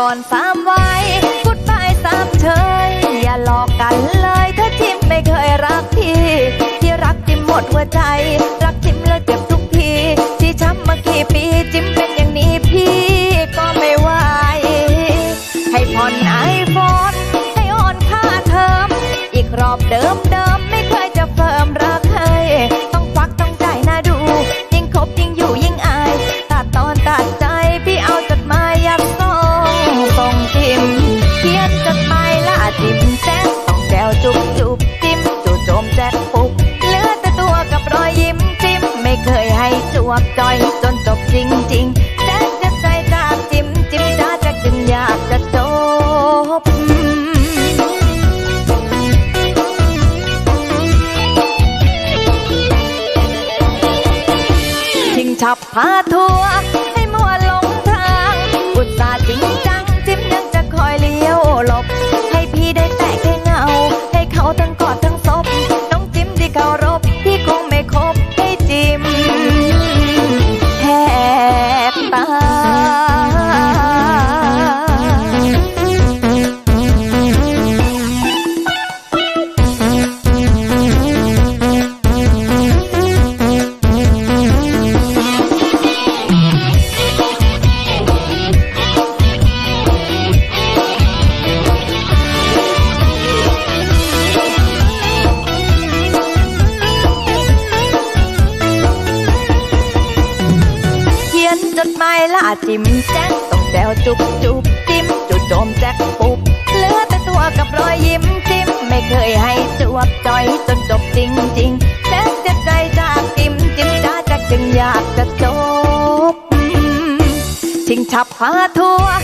ก่อนสามไว้กุดบายสามเชยอย่าหลอกกันเลยถ้าจิมไม่เคยรักพี่ ที่รักจิมหมดหัวใจ รักจิมแล้วเจ็บทุกทีที่ช้ำมากี่ปีจิมเป็นอย่างนี้พี่ก็ไม่ไหวให้ผ่อนไอโฟนให้โอนค่าเทอมอีกรอบเดิมเดิม วบจอยจนจบจริงจริงแจ๊กจะใจจากจิ้มจิ้มจ้าจากจึงอยากจะจบชิงฉับพาทัวร์ ล่าจิ้มแจ้งต้องแจวจุบจุบจิ้มจุดโจมแจ็คปุบเหลือแต่ตัวกับรอยยิ้มจิ้มไม่เคยให้จวบจอยจนจบจริงจริงแจ็คจะใจจากจิ้มจิ้มจ้าแจ็คจึงอยากจะจบชิงฉับพาทัวร์